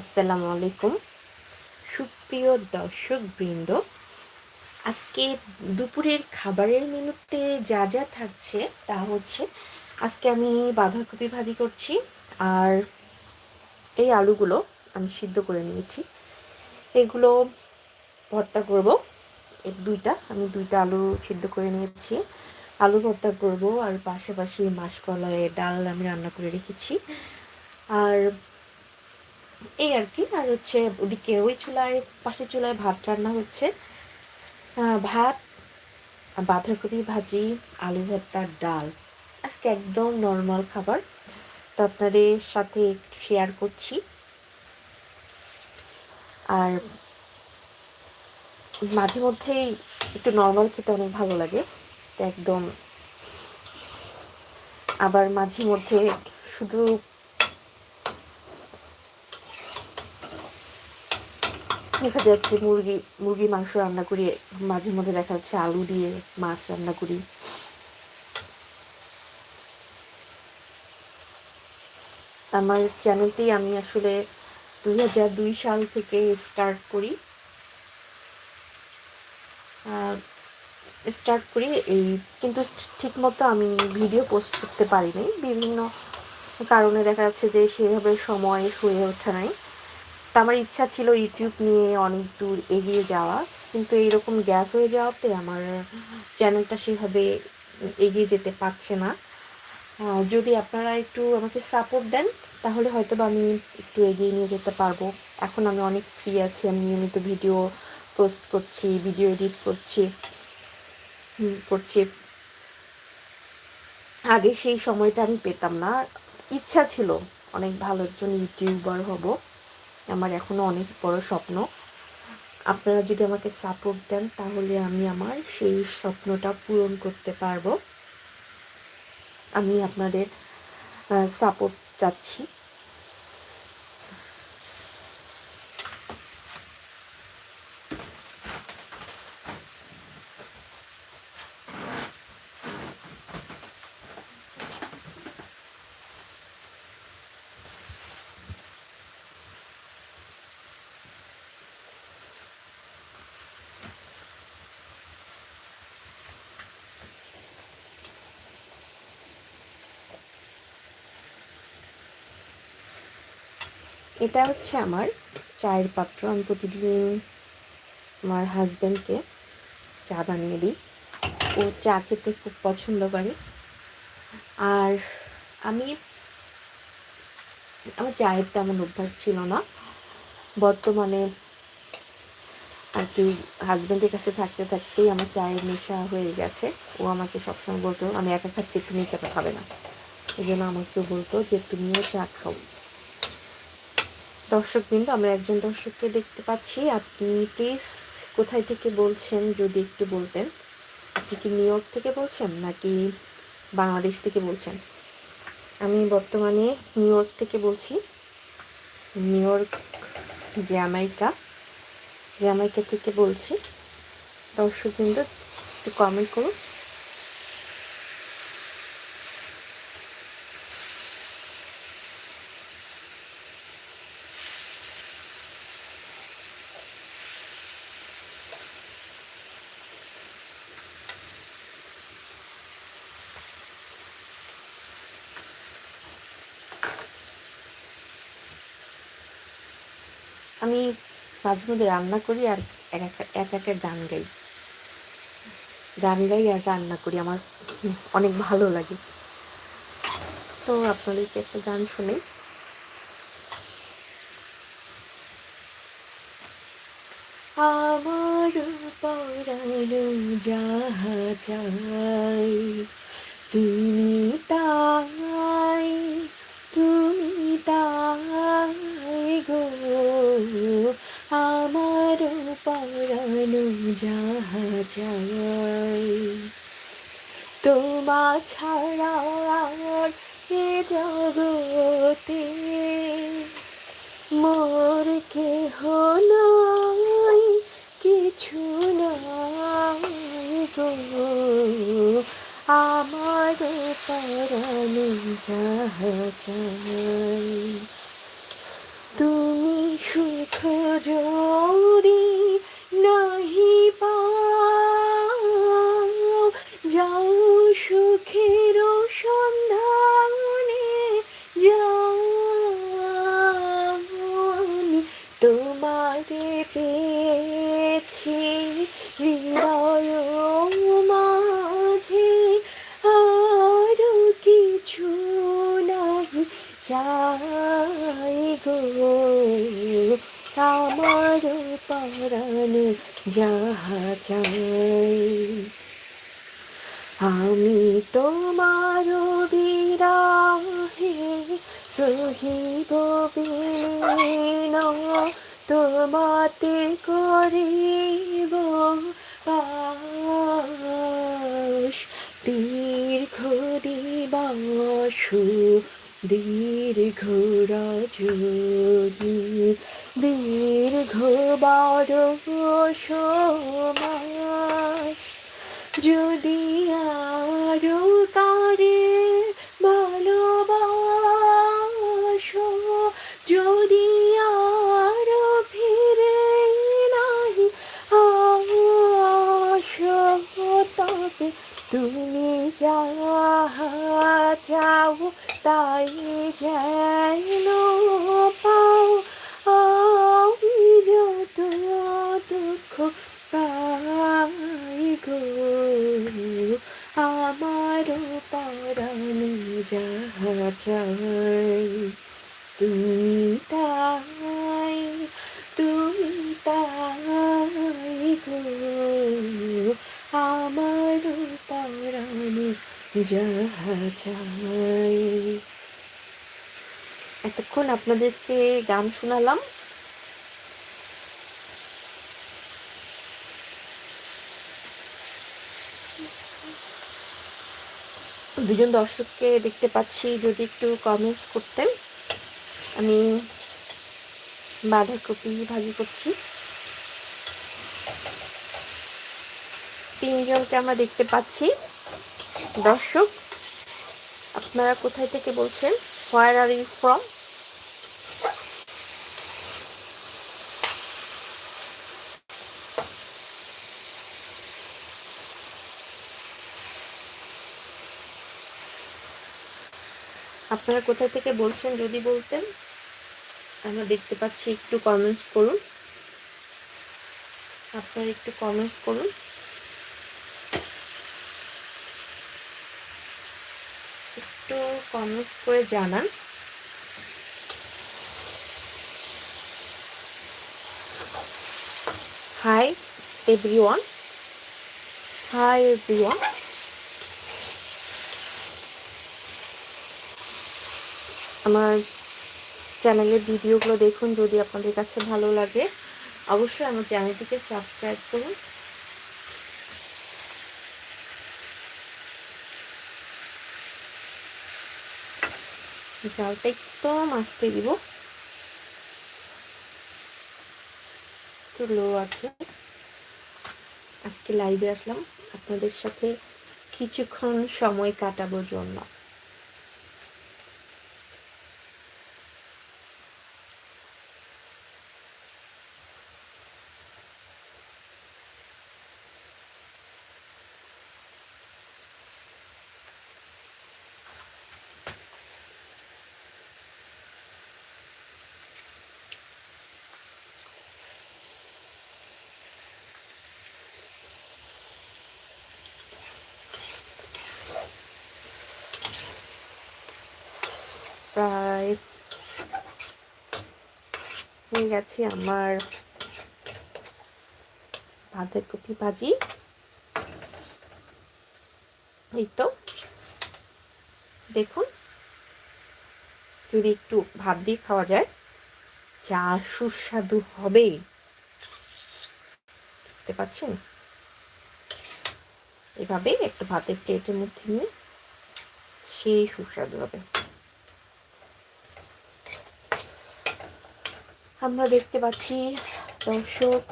আসসালামু আলাইকুম। সুপ্রিয় দর্শক বৃন্দ আজকে দুপুরের খাবারের মেনুতে যা যা থাকছে তা হচ্ছে, আজকে আমি বাঁধাকপি ভাজি করছি আর এই আলুগুলো আমি সিদ্ধ করে নিয়েছি। এগুলো ভর্তা করব। এই দুইটা, আমি দুইটা আলু সিদ্ধ করে নিয়েছি। আলু ভর্তা করব আর পাশাপাশি মাসকলাইয়ের ডাল আমি রান্না করে রেখেছি। আর এই আর কি, আর হচ্ছে ওদিকে ওই চুলায়, পাশের চুলায় ভাত রান্না হচ্ছে। ভাত, বাঁধাকপি ভাজি, আলু ভর্তা, ডাল। আজকে একদম নর্মাল খাবার। তো আপনাদের সাথে শেয়ার করছি। আর মাঝে মধ্যেই একটু নর্মাল খেতে অনেক ভালো লাগে। একদম আবার মাঝে মধ্যে শুধু দেখা যাচ্ছে মুরগি মুরগি মাংস রান্না করি, মাঝে মধ্যে দেখা যাচ্ছে আলু দিয়ে মাছ রান্না করি। আমার চ্যানেলটি আমি আসলে দুই হাজার দুই সাল থেকে স্টার্ট করি। স্টার্ট করি। এই কিন্তু ঠিকমতো আমি ভিডিও পোস্ট করতে পারিনি। বিভিন্ন কারণে দেখা যাচ্ছে যে সেভাবে সময় হয়ে ওঠে নাই। তা আমার ইচ্ছা ছিল ইউটিউব নিয়ে অনেক দূর এগিয়ে যাওয়া। কিন্তু এইরকম গ্যাপ হয়ে যাওয়াতে আমার চ্যানেলটা সেভাবে এগিয়ে যেতে পারছে না। যদি আপনারা একটু আমাকে সাপোর্ট দেন, তাহলে হয়তো বা আমি একটু এগিয়ে নিয়ে যেতে পারব। এখন আমি অনেক ফ্রি আছি। আমি নিয়মিত ভিডিও পোস্ট করছি, ভিডিও এডিট করছি করছি। আগে সেই সময়টা আমি পেতাম না। ইচ্ছা ছিল, অনেক ভালো একজন ইউটিউবার হব। আমার এখনও অনেক বড় স্বপ্ন। আপনারা যদি আমাকে সাপোর্ট দেন, তাহলে আমি আমার সেই স্বপ্নটা পূরণ করতে পারব। আমি আপনাদের সাপোর্ট চাচ্ছি। এটা হচ্ছে আমার চায়ের পাত্র। আমি প্রতিদিন আমার হাজব্যান্ডকে চা বানিয়ে দিই। ও চা খেতে খুব পছন্দ করে। আর আমি, আমার চায়ের তেমন অভ্যাস ছিল না। বর্তমানে আর কি হাজব্যান্ডের কাছে থাকতে থাকতেই আমার চায়ের নেশা হয়ে গেছে। ও আমাকে সবসময় বলতো, আমি একা খাচ্ছি, তুমি কেন খাবে না। এই জন্য আমাকে বলতো যে, তুমিও চা খাও। দর্শকবৃন্দ, আমরা একজন দর্শককে দেখতে পাচ্ছি। আপনি প্লিজ কোথায় থেকে বলছেন যদি একটু বলতেন? আপনি কি নিউ ইয়র্ক থেকে বলছেন নাকি বাংলাদেশ থেকে বলছেন? আমি বর্তমানে নিউ ইয়র্ক থেকে বলছি। নিউ ইয়র্ক, জ্যামাইকা জ্যামাইকা থেকে বলছি। দর্শকবৃন্দ, একটু কমেন্ট করুন। আমি মাঝে মধ্যে রান্না করি আর এক এক এক একটা গান গাই। গান গাই আর রান্না করি, আমার অনেক ভালো লাগে। তো আপনাদেরকে একটা গান শুনে আমার যাহা চাই, তুমি তাই আমার পরানো যাহা চাই। তোমা ছাড়া এ জগতে মোর কে হলাই গো। আমার পরানো যাহা চাই। সুখ যদি যাহা চাই আমি তোমার বিরাহে রহিব বিলীন তোমাতে করিব দীর্ঘ দিবাসু দীর্ঘ রজনী দীর্ঘ সমাস। যদি আরও কারে ভালোবাসো, যদি আরও ফিরে নাই আসো তবে তুমি যা চাও তাই যেন পাও আমি যত দুঃখ পাই গো আমার পরানো যাহা চাই তুমি তাই তুমি তাই গো। আমার পরানো যাহা চাই। এতক্ষণ আপনাদেরকে গান শোনালাম। দুজন দর্শককে দেখতে পাচ্ছি যদি একটু কমেন্ট করতেন। আমি বাঁধাকপি ভাজি করছি। তিনজনকে আমরা দেখতে পাচ্ছি। দর্শক, আপনারা কোথায় থেকে বলছেন? হোয়ার আর ইউ ফ্রম আপনারা কোথা থেকে বলছেন যদি বলতেন? আমরা দেখতে পাচ্ছি, একটু কমেন্টস করুন। আপনারা একটু কমেন্টস করুন। একটু কমেন্টস করে জানান। হাই এভরিওয়ান হাই এভরিওয়ান আমার চ্যানেলের ভিডিওগুলো দেখুন যদি আপনাদের কাছে ভালো লাগে। অবশ্যই আমার চ্যানেলটিকে সাবস্ক্রাইব করুন। জালটা একদম আসতে দিব। একটু লো আছে। আজকে লাইভে আসলাম। আপনাদের সাথে কিছুক্ষণ সময় কাটানোর জন্য। হয়ে গেছে আমার ভাতের কপি ভাজি। এই তো। দেখুন, যদি একটু ভাত দিয়ে খাওয়া যায়, যা সুস্বাদু হবে। দেখতে পাচ্ছেন? এভাবে একটু ভাতের প্লেটের মধ্যে নিয়ে সেই সুস্বাদু হবে। আমরা দেখতে পাচ্ছি দর্শক।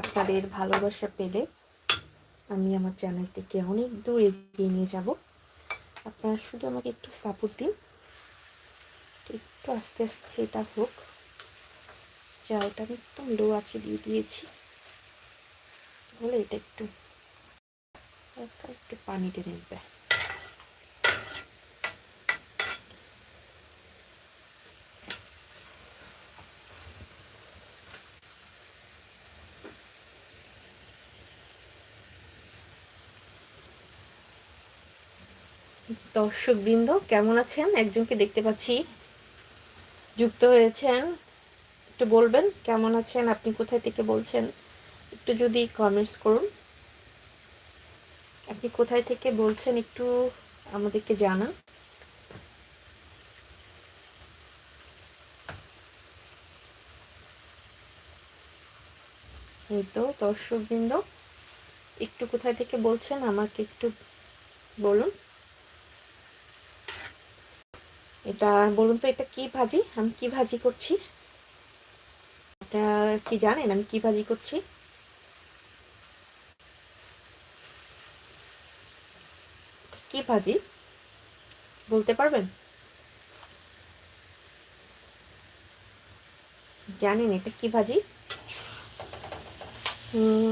আপনাদের ভালোবাসা পেলে আমি আমার চ্যানেলটিকে অনেক দূর এগিয়ে নিয়ে যাব। আপনারা শুধু আমাকে একটু সাপোর্ট দিন। একটু আস্তে আস্তে এটা হোক। জালটা আমি একদম লো আছে দিয়ে দিয়েছি। বলে এটা একটু একটু পানি টেনে নেবে। দর্শকবৃন্দ, কেমন আছেন? একজনকে দেখতে পাচ্ছি। যুক্ত হয়েছেন একটু বলবেন, কেমন আছেন, আপনি কোথায় থেকে বলছেন? একটু যদি কমেন্টস করুন। আপনি কোথায় থেকে বলছেন একটু আমাদেরকে জানান। এই তো দর্শকবৃন্দ, একটু কোথায় থেকে বলছেন আমাকে একটু বলুন। এটা বলুন তো, এটা কি ভাজি? আমি কি ভাজি করছি? এটা কি জানেন? আমি কি ভাজি করছি? কি ভাজি বলতে পারবেন? জানেন এটা কি ভাজি হুম